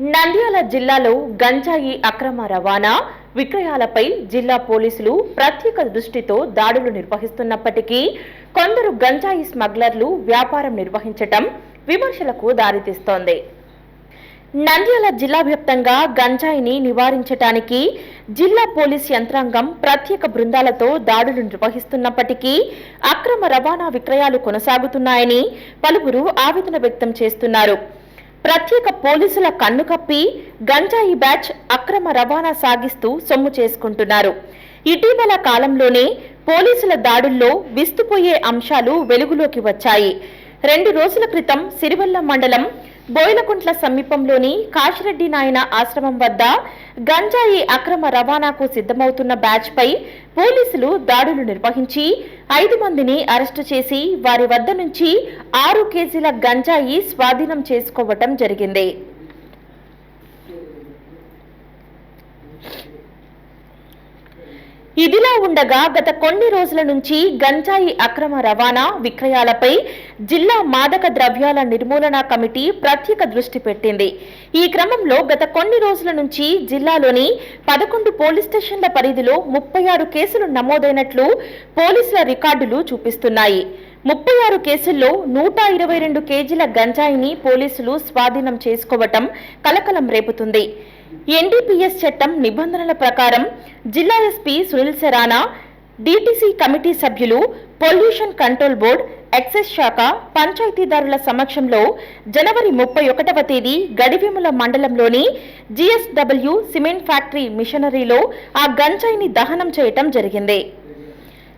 నంద్యాల జిల్లాలో గంజాయి అక్రమ రవాణా విక్రయాలపై జిల్లా పోలీసులు ప్రత్యేక దృష్టితో దాడులు నిర్వహిస్తున్నప్పటికీ కొందరు గంజాయి స్మగ్లర్లు వ్యాపారం నిర్వహించటం విమర్శలకు దారితీస్తోంది. నంద్యాల జిల్లా వ్యాప్తంగా గంజాయిని నివారించటానికి జిల్లా పోలీస్ యంత్రాంగం ప్రత్యేక బృందాలతో దాడులు నిర్వహిస్తున్నప్పటికీ అక్రమ రవాణా విక్రయాలు కొనసాగుతున్నాయని పలువురు ఆవేదన వ్యక్తం చేస్తున్నారు. ప్రత్యేక పోలీసుల కన్ను కప్పి గంజాయి బ్యాచ్ అక్రమ రవాణా సాగిస్తూ సొమ్ము చేసుకుంటున్నారు. ఇటీవల కాలంలోనే పోలీసుల దాడుల్లో విస్తుపోయే అంశాలు వెలుగులోకి వచ్చాయి. రెండు రోజుల క్రితం సిరివల్ల మండలం బోయిలకుంట్ల సమీపంలోని కాశిరెడ్డి నాయన ఆశ్రమం వద్ద గంజాయి అక్రమ రవాణాకు సిద్ధమవుతున్న బ్యాచ్ పై పోలీసులు దాడులు నిర్వహించి ఐదు మందిని అరెస్టు చేసి వారి వద్ద నుంచి ఆరు కేజీల గంజాయి స్వాధీనం చేసుకోవటం జరిగింది. ఇదిలా ఉండగా గత కొన్ని రోజుల నుంచి గంజాయి అక్రమ రవాణా విక్రయాలపై జిల్లా మాదక ద్రవ్యాల నిర్మూలన కమిటీ ప్రత్యేక దృష్టి పెట్టింది. ఈ క్రమంలో గత కొన్ని రోజుల నుంచి జిల్లాలోని పదకొండు పోలీస్ స్టేషన్ల పరిధిలో ముప్పై ఆరు కేసులు నమోదైనట్లు పోలీసుల రికార్డులు చూపిస్తున్నాయి. ముప్పై ఆరు కేసుల్లో నూట ఇరవై రెండు కేజీల గంజాయిని పోలీసులు స్వాధీనం చేసుకోవటం కలకలం రేపుతుంది. ఎన్డీపీఎస్ చట్టం నిబంధనల ప్రకారం జిల్లా SP Sunil Serana DTC committee సభ్యులు పొల్యూషన్ కంట్రోల్ బోర్డ్ ఎక్సైజ్ శాఖ పంచాయతీదారుల సమక్షంలో జనవరి ముప్పై ఒకటవ తేదీ గడివిముల మండలంలోని జిఎస్డబ్ల్యూ సిమెంట్ ఫ్యాక్టరీ మిషనరీలో ఆ గంజాయిని దహనం చేయటం జరిగింది.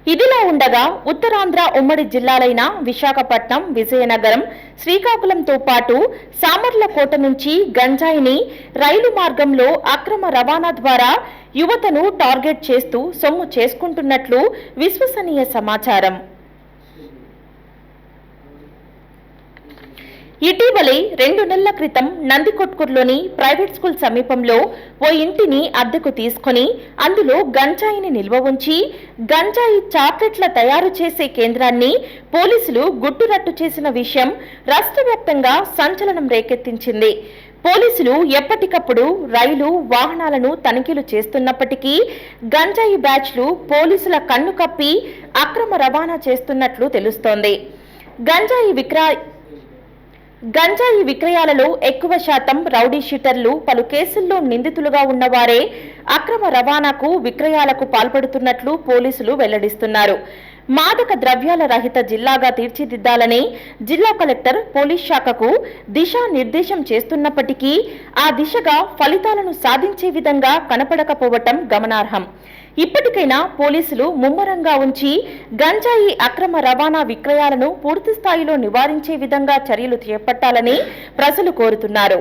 ఇదిలా ఉండగా ఉత్తరాంధ్ర ఉమ్మడి జిల్లాలైన విశాఖపట్నం విజయనగరం శ్రీకాకుళంతో పాటు సామర్లకోట నుంచి గంజాయిని రైలు మార్గంలో అక్రమ రవాణా ద్వారా యువతను టార్గెట్ చేస్తూ సొమ్ము చేసుకుంటున్నట్లు విశ్వసనీయ సమాచారం. ఇటీవలే రెండు నెలల క్రితం నందికొట్కూరులోని ప్రైవేట్ స్కూల్ సమీపంలో ఓ ఇంటిని అద్దెకు తీసుకొని అందులో గంజాయిని నిల్వ ఉంచి గంజాయి చాక్లెట్ల తయారు చేసే కేంద్రాన్ని పోలీసులు గుట్టురట్టు చేసిన విషయం రాష్ట్ర వ్యాప్తంగా సంచలనం రేకెత్తించింది. పోలీసులు ఎప్పటికప్పుడు రైలు వాహనాలను తనిఖీలు చేస్తున్నప్పటికీ గంజాయి బ్యాచ్లు పోలీసుల కన్ను కప్పి అక్రమ రవాణా చేస్తున్నట్లు తెలుస్తోంది. గంజాయి విక్రయ గంజాయి విక్రయాలలో ఎక్కువ శాతం రౌడీ షీటర్లు పలు కేసుల్లో నిందితులుగా ఉన్నవారే అక్రమ రవాణాకు విక్రయాలకు పాల్పడుతున్నట్లు పోలీసులు వెల్లడిస్తున్నారు. మాదక ద్రవ్యాల రహిత జిల్లాగా తీర్చిదిద్దాలని జిల్లా కలెక్టర్ పోలీస్ శాఖకు దిశా నిర్దేశం చేస్తున్నప్పటికీ ఆ దిశగా ఫలితాలను సాధించే విధంగా కనపడకపోవటం గమనార్హం. ఇప్పటికైనా పోలీసులు ముమ్మరంగా ఉంచి గంజాయి అక్రమ రవాణా విక్రయాలను పూర్తి స్థాయిలో నివారించే విధంగా చర్యలు చేపట్టాలని ప్రజలు కోరుతున్నారు.